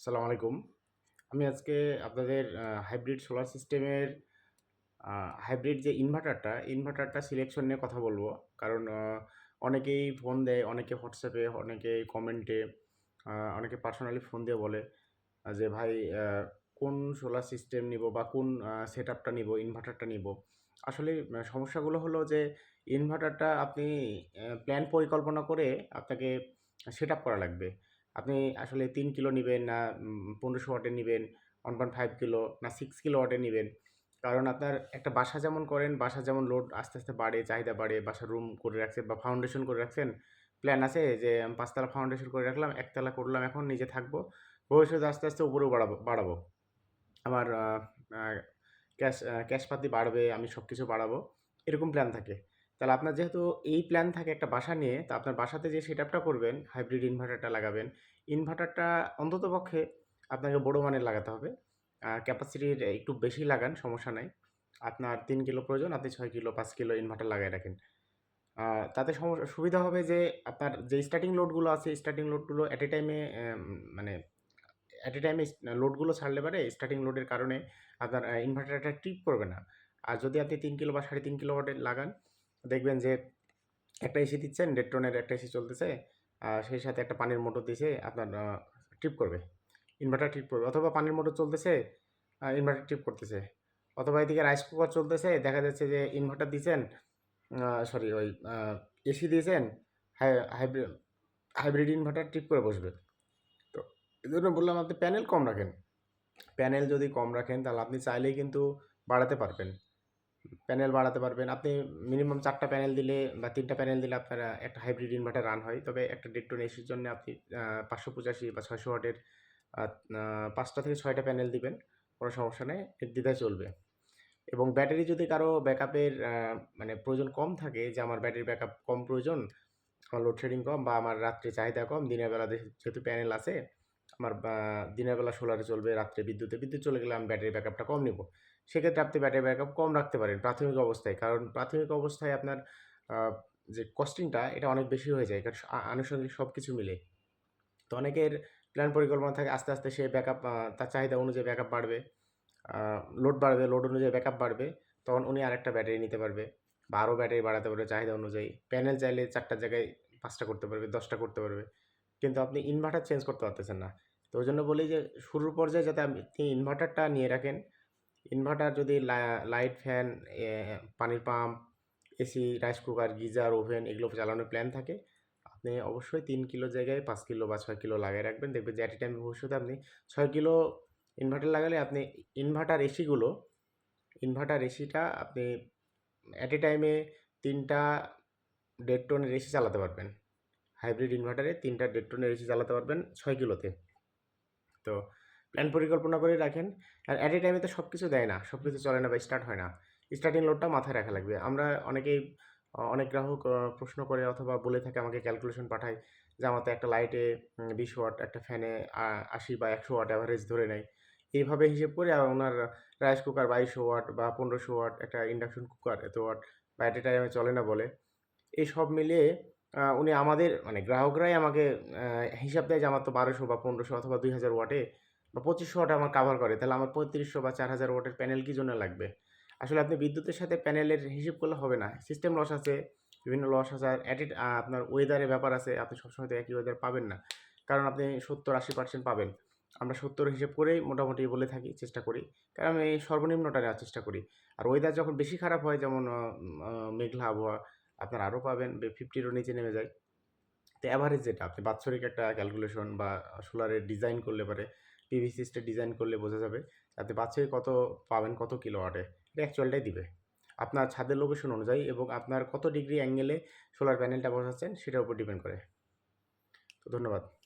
আসসালামু আলাইকুম। আমি আজকে আপনাদের হাইব্রিড সোলার সিস্টেমের হাইব্রিড যে ইনভার্টারটা ইনভার্টারটা সিলেকশন নিয়ে কথা বলব। কারণ অনেকেই ফোন দেয়, অনেকে হোয়াটসঅ্যাপে অনেকে কমেন্টে অনেকে পার্সোনালি ফোন দিয়ে বলে যে ভাই কোন সোলার সিস্টেম নিব বা কোন সেট আপটা নিব ইনভার্টারটা নিব? আসলে সমস্যাগুলো হলো যে ইনভার্টারটা আপনি প্ল্যান পরিকল্পনা করে আপনাকে সেট আপ করা লাগবে। আপনি আসলে তিন কিলো নেবেন না পনেরোশো ওয়াটের নেবেন ওয়ান পয়েন্ট ফাইভ কিলো না সিক্স কিলো ওয়াটের নেবেন। কারণ আপনার একটা বাসা যেমন করেন, বাসা যেমন লোড আস্তে আস্তে বাড়ে, চাহিদা বাড়ে, বাসার রুম করে রাখছেন বা ফাউন্ডেশন করে রাখছেন প্ল্যান আছে যে পাঁচতলা ফাউন্ডেশন করে রাখলাম, একতলা করলাম, এখন নিজে থাকব, ভবিষ্যতে আস্তে আস্তে উপরেও বাড়াবো বাড়াবো। আমার ক্যাশ ক্যাশপাতি বাড়বে, আমি সব কিছু বাড়াবো, এরকম প্ল্যান থাকে। তাহলে আপনার যেহেতু এই প্ল্যান থাকে একটা বাসা নিয়ে, তো আপনার বাসাতে যে সেট আপটা করবেন হাইব্রিড ইনভার্টারটা লাগাবেন ইনভার্টারটা অন্ততপক্ষে আপনাকে বড় মানের লাগাতে হবে। ক্যাপাসিটির একটু বেশি লাগান, সমস্যা নাই। আপনার তিন কিলো প্রয়োজন, আপনি ছয় কিলো, পাঁচ কিলো ইনভার্টার লাগাই রাখেন। তাতে সমস্যা সুবিধা হবে যে আপনার যে স্টার্টিং লোডগুলো আছে স্টার্টিং লোডগুলো অ্যাট এ টাইমে মানে অ্যাট এ টাইমে লোডগুলো ছাড়লে পারে স্টার্টিং লোডের কারণে আপনার ইনভার্টারটা ট্রিপ করবে না। আর যদি আপনি তিন কিলো বা সাড়ে তিন কিলো ওয়াটের লাগান দেখবেন যে একটা এসি দিচ্ছেন দেড় টনের একটা এসি চলতেছে, আর সেই সাথে একটা পানির মোটর দিছে, আপনার ট্রিপ করবে। ইনভার্টার ট্রিপ করবে, অথবা পানির মোটর চলতেছে ইনভার্টার ট্রিপ করতেছে। অথবা এদিকে রাইস কুকার চলতেছে, দেখা যাচ্ছে যে ইনভার্টার দিয়েছেন সরি ওই এসি দিয়েছেন হাইব্রিড হাইব্রিড ইনভার্টার ট্রিপ করে বসবে। তো এই জন্য বললাম, আপনি প্যানেল কম রাখেন। প্যানেল যদি কম রাখেন, তাহলে আপনি চাইলেই কিন্তু বাড়াতে পারবেন। প্যানেল বাড়াতে পারবেন। আপনি মিনিমাম চারটা প্যানেল দিলে বা তিনটা প্যানেল দিলে আপনার একটা হাইব্রিড ইনভার্টার রান হয়। তবে একটা দেড় টন এসির জন্য আপনি পাঁচশো পঁচাশি বা ছয়শো ওয়াটের পাঁচটা থেকে ছয়টা প্যানেল দিবেন, কোনো সমস্যা নেই নির্দ্বিধায় চলবে। এবং ব্যাটারি যদি কারও ব্যাকআপের মানে প্রয়োজন কম থাকে, যে আমার ব্যাটারি ব্যাকআপ কম প্রয়োজন, আমার লোডশেডিং কম বা আমার রাত্রে চাহিদা কম, দিনের বেলাতে যেহেতু প্যানেল আছে আমার দিনের বেলা সোলারে চলবে, রাত্রে বিদ্যুতে বিদ্যুৎ চলে গেলে আমি ব্যাটারি ব্যাকআপটা কম নিব। সেক্ষেত্রে আপনি ব্যাটারি ব্যাকআপ কম রাখতে পারেন প্রাথমিক অবস্থায়। কারণ প্রাথমিক অবস্থায় আপনার যে কস্টিংটা এটা অনেক বেশি হয়ে যায়। কারণ আনুষঙ্গিক সব কিছু মিলে। তো অনেকের প্ল্যান পরিকল্পনা থাকে, আস্তে আস্তে সে ব্যাকআপ তার চাহিদা অনুযায়ী ব্যাকআপ বাড়বে লোড বাড়বে লোড অনুযায়ী ব্যাকআপ বাড়বে, তখন উনি আরেকটা ব্যাটারি নিতে পারবে বা আরও ব্যাটারি বাড়াতে পারবে চাহিদা অনুযায়ী। প্যানেল চাইলে চারটার জায়গায় পাঁচটা করতে পারবে, দশটা করতে পারবে। কিন্তু আপনি ইনভার্টার চেঞ্জ করতে পারতেছেন না। তো ওই জন্য বলি যে শুরুর পর্যায়ে যাতে আপনি ইনভার্টারটা নিয়ে রাখেন। ইনভার্টার যদি লাইট ফ্যান পানির pump AC rice cooker geyser oven এগুলো চালানোর প্ল্যান থাকে, আপনি অবশ্যই তিন কিলো জায়গায় পাঁচ কিলো বা ছয় কিলো লাগিয়ে রাখবেন। দেখবেন যে অ্যাট এ টাইম ভবিষ্যতে আপনি ছয় কিলো ইনভার্টার লাগালে আপনি ইনভার্টার এসিগুলো ইনভার্টার এসিটা আপনি অ্যাট এ টাইমে তিনটা দেড় টনের এসি চালাতে পারবেন। হাইব্রিড ইনভার্টারে তিনটা দেড় টনের এসি চালাতে পারবেন ছয় কিলোতে। তো প্ল্যান পরিকল্পনা করে রাখেন। আর অ্যাট এ টাইমে তো সব কিছু দেয় না সব কিছু চলে না বা স্টার্ট হয় না। স্টার্টিং লোডটা মাথায় রাখা লাগবে। আমরা অনেকেই অনেক গ্রাহক প্রশ্ন করে অথবা বলে থাকে, আমাকে ক্যালকুলেশন পাঠায় যে আমার একটা লাইটে বিশ ওয়াট একটা ফ্যানে আশি বা একশো ওয়াট অ্যাভারেজ ধরে নেয়। এইভাবে হিসেব করে ওনার রাইস কুকার বাইশশো ওয়াট বা পনেরোশো ওয়াট একটা ইন্ডাকশন কুকার এত ওয়াট বা অ্যাট এ টাইমে চলে না বলে। এই সব মিলিয়ে উনি আমাদের মানে গ্রাহকরাই আমাকে হিসাব দেয় যে আমার তো বারোশো বা পনেরোশো অথবা দুই হাজার ওয়াটে বা পঁচিশশো ওয়াট আমার কাভার করে। তাহলে আমার পঁয়ত্রিশশো বা চার হাজার ওয়াটের প্যানেল কী জন্য লাগবে? আসলে আপনি বিদ্যুতের সাথে প্যানেলের হিসেব করলে হবে না। সিস্টেম লস আছে, বিভিন্ন লস আছে, আর অ্যাট আপনার ওয়েদারের ব্যাপার আছে, আপনি সবসময় তো একই ওয়েদার পাবেন না। কারণ আপনি সত্তর আশি পার্সেন্ট পাবেন। আমরা সত্তর হিসেব করেই মোটামুটি বলে থাকি, চেষ্টা করি। কারণ আমি সর্বনিম্নটা নেওয়ার চেষ্টা করি। আর ওয়েদার যখন বেশি খারাপ হয়, যেমন মেঘলা আবহাওয়া আপনার আরও পাবেন ফিফটিরও নিচে নেমে যায়। তো অ্যাভারেজ যেটা, আপনি বাৎসরিক একটা ক্যালকুলেশন বা সোলারের ডিজাইন করলে পারে পিভি সিস্টেম ডিজাইন করলে বোঝা যাবে আপনি বাৎসরিক কত পাবেন, কত কিলো ওয়াটে এটা অ্যাকচুয়ালটাই দিবে। আপনার ছাদের লোকেশন অনুযায়ী এবং আপনার কত ডিগ্রি অ্যাঙ্গেলে সোলার প্যানেলটা বসাচ্ছেন, সেটার উপর ডিপেন্ড করে। তো ধন্যবাদ।